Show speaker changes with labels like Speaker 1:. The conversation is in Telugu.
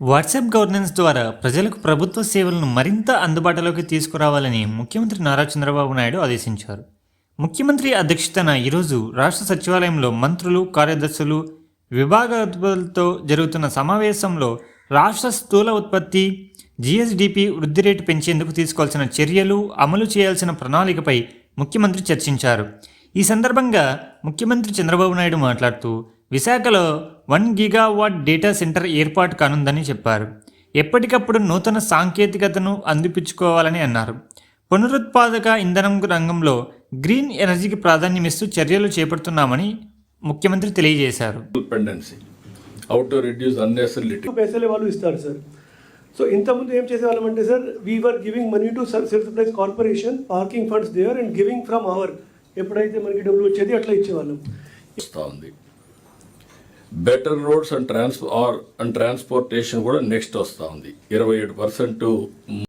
Speaker 1: వాట్సాప్ గవర్నెన్స్ ద్వారా ప్రజలకు ప్రభుత్వ సేవలను మరింత అందుబాటులోకి తీసుకురావాలని ముఖ్యమంత్రి నారా చంద్రబాబు నాయుడు ఆదేశించారు. ముఖ్యమంత్రి అధ్యక్షతన ఈరోజు రాష్ట్ర సచివాలయంలో మంత్రులు కార్యదర్శులు విభాగాధిపతులతో జరుగుతున్న సమావేశంలో రాష్ట్ర స్థూల ఉత్పత్తి జీఎస్డిపి వృద్ధి రేటు పెంచేందుకు తీసుకోవాల్సిన చర్యలు అమలు చేయాల్సిన ప్రణాళికపై ముఖ్యమంత్రి చర్చించారు. ఈ సందర్భంగా ముఖ్యమంత్రి చంద్రబాబు నాయుడు మాట్లాడుతూ విశాఖలో వన్ గిగావాట్ డేటా సెంటర్ ఏర్పాటు కానుందని చెప్పారు. ఎప్పటికప్పుడు నూతన సాంకేతికతను అందిపించుకోవాలని అన్నారు. పునరుత్పాదక ఇంధనం రంగంలో గ్రీన్ ఎనర్జీకి ప్రాధాన్యమిస్తూ చర్యలు చేపడుతున్నామని ముఖ్యమంత్రి తెలియజేశారు.
Speaker 2: పైసలే వాళ్ళు ఇస్తారు సార్. సో ఇంతకుముందు ఏం చేసేవాళ్ళం అంటే sir we are giving money to civil supplies corporation parking funds there and giving from our ఎప్పుడైతే మనకి డబ్బులు వచ్చేది అట్లా ఇచ్చేవాళ్ళం.
Speaker 3: వస్తూ ఉంది better roads and trans are and transportation కూడా నెక్స్ట్ వస్తూ ఉంది. ఇరవై ఏడు పర్సెంట్